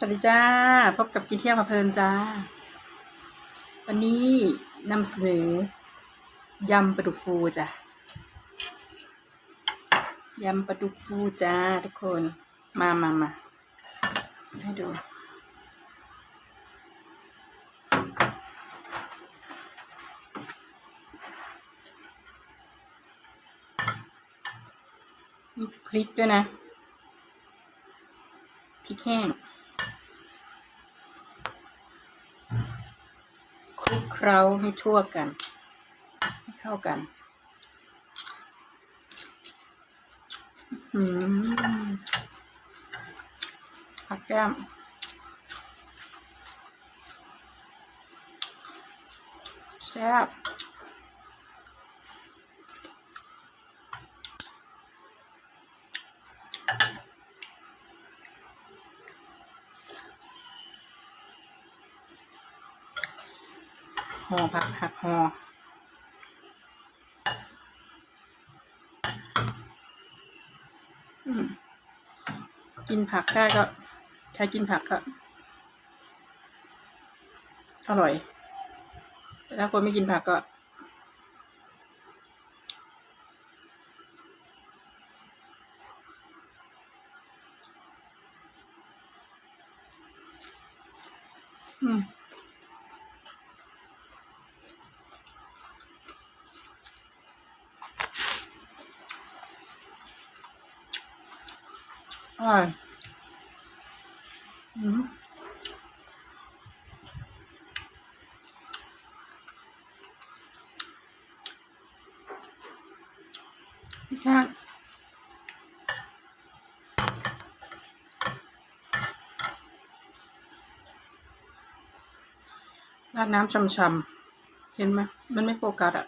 สวัสดีจ้า พบกับกินเที่ยวมาเพลินจ้า วันนี้นำเสนอยำปลาดุกฟูจ้ะยำปลาดุกฟูจ้าทุกคนมามามาให้ดู มีพริกด้วยนะพริกแห้ง คลุก เราให้ทั่วกัน ให้เข้ากันอืมผักแก้มแซ่บ ห่อผักผักห่ออืมกินผักได้ก็ ใช้กินผักก็ อร่อยแต่ถ้าคนไม่กินผักก็ อืม อร่อยอืมพี่ชาราดน้ำช่ำๆ เห็นไหมมันไม่โฟกัสอะ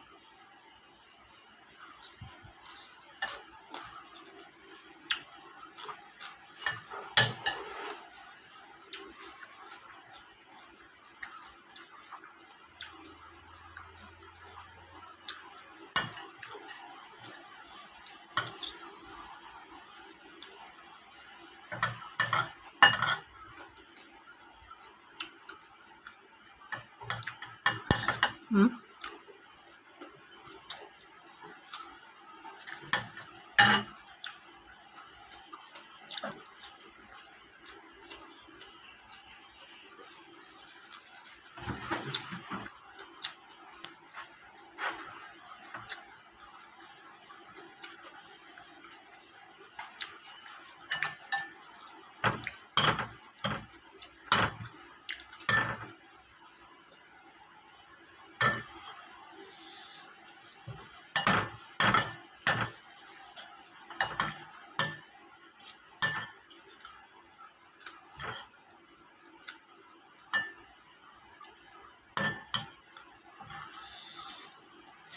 อื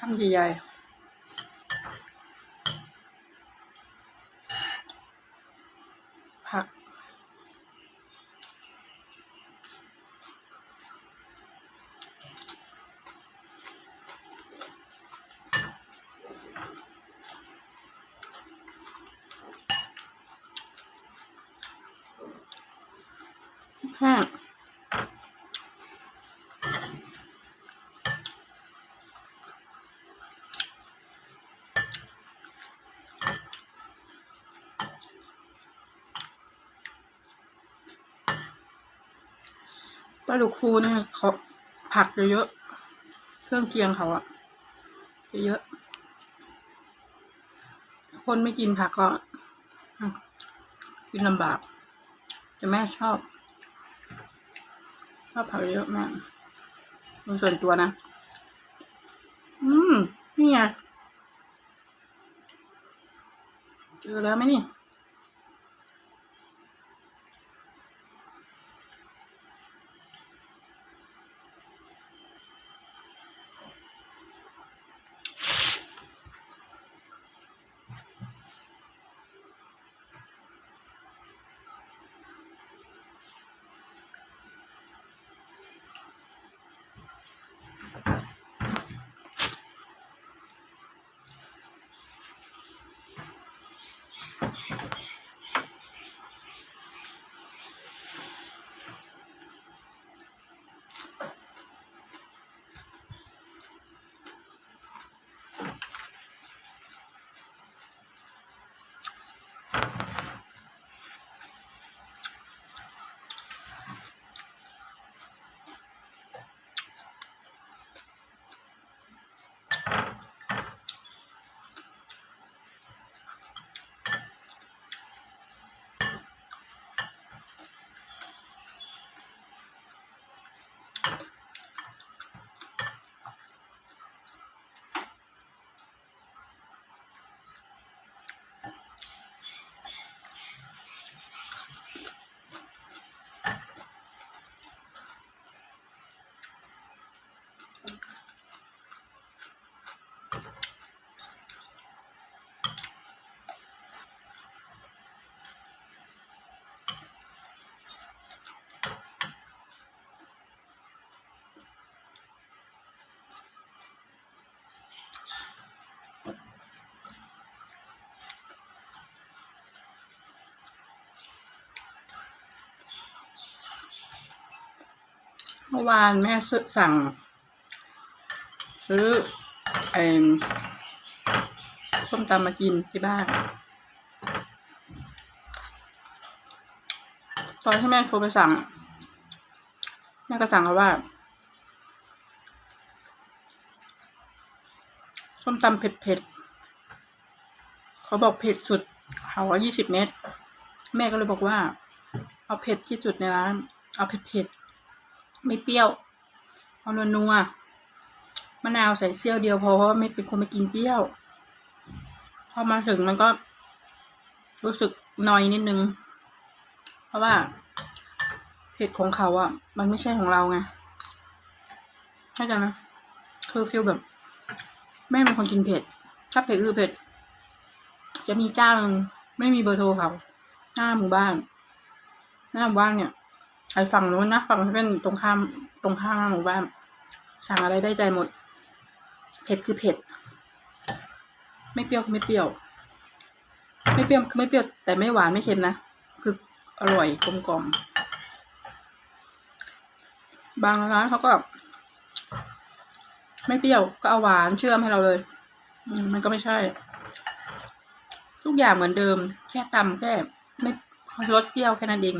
มทำใหญ่ๆผักห้าาดุกฟูเนี่ยเขาผักเยอะๆเครื่องเคียงเขาอะเยอะๆคนไม่กินผักก็กินลำบาก แต่แม่ชอบชอบผักเยอะมากโดยส่วนตัวนะ อืม นี่ไงเจอแล้วไหมนี่ มื่อวานแม่ซื้อสั่ง ซื้อไอ้ส้มตำมากินที่บ้าน ตอนที่แม่โทรไปสั่ง แม่ก็สั่งเขาว่า ส้มตำเผ็ดๆเขาบอกเผ็ดสุดเขาว่ายี่สิบเม็ดแม่ก็เลยบอกว่า เอาเผ็ดที่สุดในร้าน เอาเผ็ดๆ ไม่เปรี้ยว เอานัวมะนาวใส่เสี้ยวเดียวพอเพราะว่าไม่เป็นคนไม่กินเปรี้ยว พอมาถึงมันก็ รู้สึกนอยนิดนึง เพราะว่าเผ็ดของเขาอะ่ะ มันไม่ใช่ของเราไงเข้าใจไหมคือฟีลแบบแม่เป็นคนกินเผ็ด ถ้าเผ็ดคือเผ็ด จะมีเจ้านึงไม่มีเบอร์โทรเขา หน้าหมู่บ้าน หน้าหมู่บ้านเนี่ย ไอ้ฝั่งนู้นนะฝั่งที่เป็นตรงข้ามตรงข้ามหมู่บ้านสั่งอะไรได้ใจหมด เผ็ดคือเผ็ด ไม่เปรี้ยวคือไม่เปรี้ยว ไม่เปรี้ยวคือไม่เปรี้ยว แต่ไม่หวานไม่เค็มนะ คืออร่อยกลมกล่อม บางร้านเขาก็ ไม่เปรี้ยวก็เอาหวานเชื่อมให้เราเลยมมันก็ไม่ใช่ ทุกอย่างเหมือนเดิม แค่ตำแค่ ไม่รสเปรี้ยวแค่นั้นเอง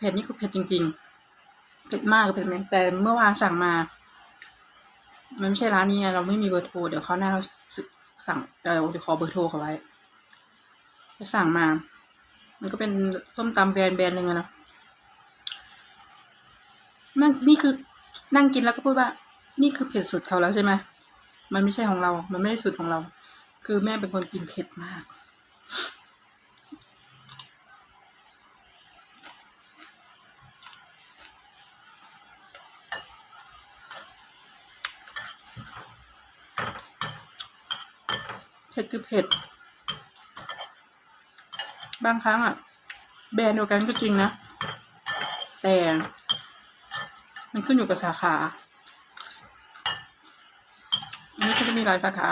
เผ็ดนี่คือเผ็ดจริง ๆ เผ็ดมากเผ็ดไหมแต่เมื่อวานสั่งมา มันไม่ใช่ร้านนี้ไงเราไม่มีเบอร์โทรเดี๋ยวเขาหน้าสั่งเดี๋ยวขอเบอร์โทรเขาไว้จะสั่งมา มันก็เป็นส้มตำแบรนด์แบรนด์หนึ่งอะนะนั่นนี่คือนั่งกินแล้วก็พูดว่า นี่คือเผ็ดสุดเขาแล้วใช่ไหมมันไม่ใช่ของเรา มันไม่ได้สุดของเรา คือแม่เป็นคนกินเผ็ดมาก ผ็ดคือเผ็ด บางครั้งอะแบรนด์เดียวกันก็จริงนะ แต่ มันขึ้นอยู่กับสาขาอันนี้ก็จะมีหลายสาขา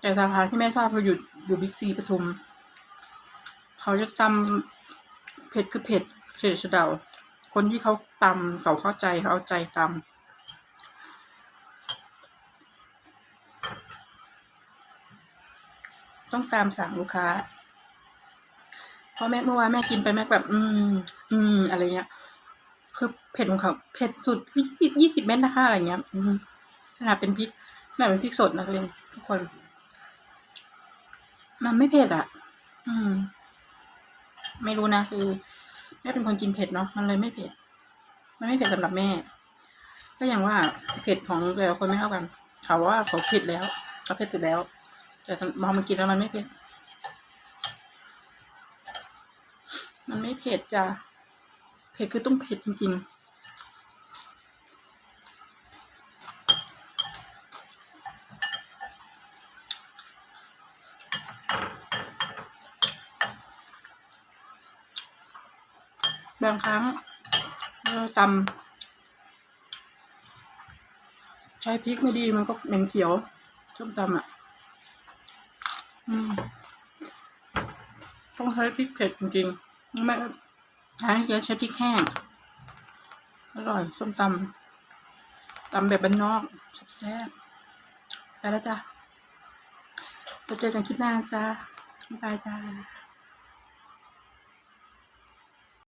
แต่สาขาที่แม่ชอบคืออยู่อยู่บิ๊กซีปทุม เขาจะตำเผ็ดคือเผ็ดเฉยเดาคนที่เขาตำเขาเข้าใจเขาเอาใจตำ ต้องตามสั่งลูกค้าเพราะแม่เมื่อวานแม่กินไปแม่แบบ อืม อืม อะไรเงี้ย คือเผ็ดของเขาเผ็ดสุดคือยี่สิบยี่สิบเม็ดนะคะอะไรเงี้ยอืขนาดเป็นพริกขนาดเป็นพริกสดนะตัวเองทุกคน มันไม่เผ็ดอะ อืม ไม่รู้นะคือแม่เป็นคนกินเผ็ดเนาะมันเลยไม่เผ็ด มันไม่เผ็ดสำหรับแม่ ก็อย่างว่าเผ็ดของแต่ละคนไม่เท่ากันเขาว่าเขาเผ็ดแล้วเขาเผ็ดสุดแล้ว แต่พอมากินแล้วมันไม่เผ็ด มันไม่เผ็ดจ้ะ เผ็ดคือต้องเผ็ดจริง ๆบางครั้งเราตำใช้พริกไม่ดีมันก็เหม็นเขียวส้มตำอะม ต้องใช้พริกเผ็ดจริงๆไม่ใช้เยอะใช้พริกแห้ง อร่อย ส้มตำตำแบบบ้านนอกแซ่บไปแล้วจ้ะไปเจอกันคลิปหน้าจ้าบายจ้า